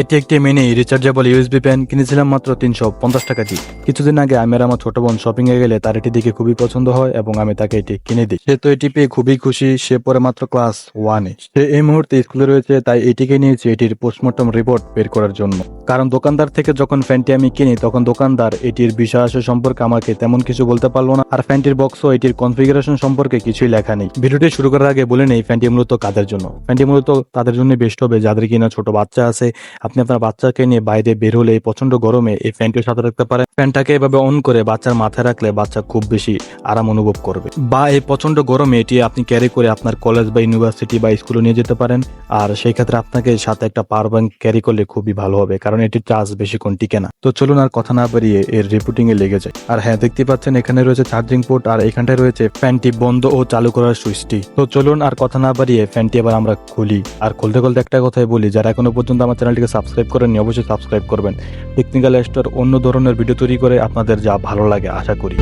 এটি একটি mini rechargeable USB pen কিনেছিলাম মাত্র তিনশো পঞ্চাশ টাকা দিয়ে। কিছুদিন আগে আমি আর আমার ছোট বোন শপিং এ গেলে তার এটি দেখে খুবই পছন্দ হয় এবং আমি তাকে এটি কিনে দিই। সে তো এটি পেয়ে খুবই খুশি, সে পরে মাত্র ক্লাস ওয়ানে সে এই মুহূর্তে স্কুলে রয়েছে, তাই এটিকে নিয়েছি এটির পোস্টমর্টম রিপোর্ট বের করার জন্য। কারণ দোকানদার থেকে যখন ফ্যানটি আমি কিনি, তখন দোকানদার এটির বিষয় আসে সম্পর্কে আমাকে তেমন কিছু বলতে পারল না। আর ফ্যানটির বক্সও এটির কনফিগারেশন সম্পর্কে কিছুই লেখা নেই। ভিডিওটি শুরু করার আগে বলে নেই, ফ্যানটি মূলত কাদের জন্য? ফ্যানটি মূলত তাদের জন্য বেস্ট হবে, যাদের কিনা ছোট বাচ্চা আছে আপনি আপনার বাচ্চাকে নিয়ে বাইরে বের হলে এই প্রচণ্ড গরমে এই ফ্যানটির সাথে রাখতে পারেন ফ্যানটাকে এভাবে অন করে বাচ্চার মাথায় রাখলে বাচ্চা খুব বেশি আরাম অনুভব করবে। বা এই প্রচণ্ড গরমে এটি আপনি ক্যারি করে আপনার কলেজ বা ইউনিভার্সিটি বা স্কুলে নিয়ে যেতে পারেন। আর সেই ক্ষেত্রে আপনাকে সাথে একটা পাওয়ার ব্যাংক ক্যারি করলে খুবই ভালো হবে, কারণ এটির চার্জ বেশিক্ষণ টিকে না। তো চলুন আর কথা না বাড়িয়ে এর রিপোর্টিং এ লেগে যায় আর হ্যাঁ দেখতে পাচ্ছেন এখানে রয়েছে চার্জিং পোর্ট আর এখানটায় রয়েছে ফ্যানটি বন্ধ ও চালু করার সুইচটি তো চলুন আর কথা না বাড়িয়ে ফ্যানটি এবার আমরা খুলি। আর খুলতে খুলতে একটা কথাই বলি, যারা এখনও পর্যন্ত আমার চ্যানেলটিকে সাবস্ক্রাইব করেননি, অবশ্যই সাবস্ক্রাইব করবেন। টেকনিক্যাল স্টোর অন্য ধরনের ভিডিও তৈরি করে আপনাদের যা ভালো লাগে আশা করি।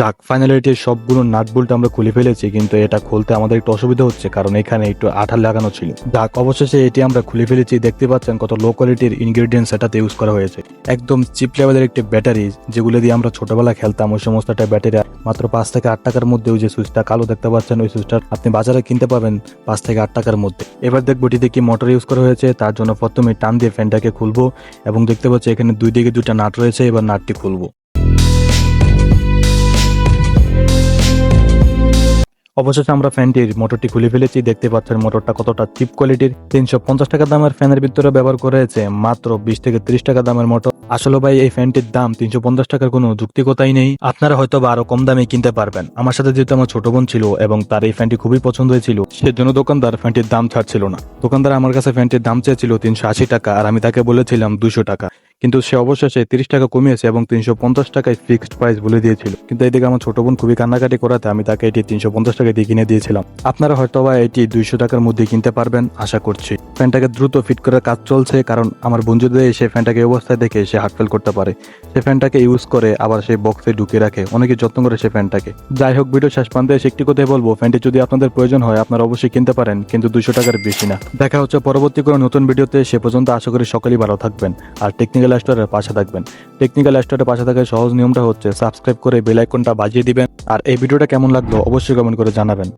যাক ফাইনালি এটির সবগুলো নাট বল্ট আমরা খুলে ফেলেছি, কিন্তু এটা খুলতে আমাদের একটু অসুবিধা হচ্ছে, কারণ এখানে একটু আঠা লাগানো ছিল। যাক, অবশেষে এটি আমরা খুলে ফেলেছি, দেখতে পাচ্ছেন কত লো কোয়ালিটির ইনগ্রেডিয়েন্টস এটাতে ইউজ করা হয়েছে। একদম চিপ লেভেলের একটি ব্যাটারি যেগুলো দিয়ে আমরা ছোটবেলা খেলতাম, ওই সমস্ত একটা ব্যাটারি মাত্র পাঁচ থেকে আট টাকার মধ্যে ওই যে সুইচটা কালো দেখতে পাচ্ছেন, ওই সুইচটা আপনি বাজারে কিনতে পাবেন পাঁচ থেকে আট টাকার মধ্যে। এবার দেখব এটিতে কি মোটর ইউজ করা হয়েছে, তার জন্য প্রথমে টান দিয়ে ফ্যানটাকে খুলবো, এবং দেখতে পাচ্ছি এখানে দুই দিকে দুটা নাট রয়েছে, এবার নাটটি খুলবো। অবশেষে আমরা ফ্যানটির মোটরটি খুলে ফেলেছি। দেখতে পাচ্ছেন মোটরটা কতটা চিপ কোয়ালিটির। তিনশো পঞ্চাশ টাকা দামের ফ্যানের ভিতরে ব্যবহার করা হয়েছে মাত্র বিশ থেকে ত্রিশ টাকা দামের মোটর। আসলে ভাই, এই ফ্যানটির দাম তিনশো পঞ্চাশ টাকার কোনো যুক্তিকতাই নেই। আপনারা হয়তো বা আরও কম দামে কিনতে পারবেন। আমার সাথে যেহেতু আমার ছোট বোন ছিল এবং তার এই ফ্যানটি খুবই পছন্দ হয়েছিল, সেজন্য দোকানদার ফ্যানটির দাম ছাড়ছিল না। দোকানদার আমার কাছে ফ্যানটির দাম চেয়েছিল তিনশো আশি টাকা আর আমি তাকে বলেছিলাম দুশো টাকা। কিন্তু সে অবশেষে তিরিশ টাকা কমিয়েছে এবং তিনশো পঞ্চাশ টাকায় ফিক্সড প্রাইস বলে দিয়েছিল। কিন্তু এদিকে আমার ছোট বোন খুবই কান্নাকাটি করাতে আমি তাকে এটি তিনশো পঞ্চাশ টাকা দিয়ে কিনে দিয়েছিলাম। আপনারা হয়তো বা এটি দুইশো টাকার মধ্যে কিনতে পারবেন, আশা করছি। ফ্যানটাকে দ্রুত ফিট করার কাজ চলছে, কারণ আমার বন্ধু যদি এসে ফ্যানটাকে অবস্থায় দেখে সে হার্টফেল করতে পারে। সে ফ্যানটাকে ইউজ করে আবার সেই বক্সে ঢুকিয়ে রাখে। অনেকে যত্ন করে সে ফ্যানটাকে। যাই হোক ভিডিও শেষ প্রান্তে এসে একটি কথাই বলব, ফ্যানটি যদি আপনাদের প্রয়োজন হয়, আপনারা অবশ্যই কিনতে পারেন, কিন্তু দুশো টাকার বেশি না। দেখা হচ্ছে পরবর্তী কোনো নতুন ভিডিওতে সে পর্যন্ত আশা করি সকলেই ভালো থাকবেন। আর টেকনিক্যাল স্টোরের পাশে থাকবেন। টেকনিক্যাল স্টোরের পাশে থাকার সহজ নিয়মটা হচ্ছে সাবস্ক্রাইব করে বেল আইকনটা বাজিয়ে দিবেন। আর এই ভিডিওটা কেমন লাগল অবশ্যই কমেন্ট করে জানাবেন।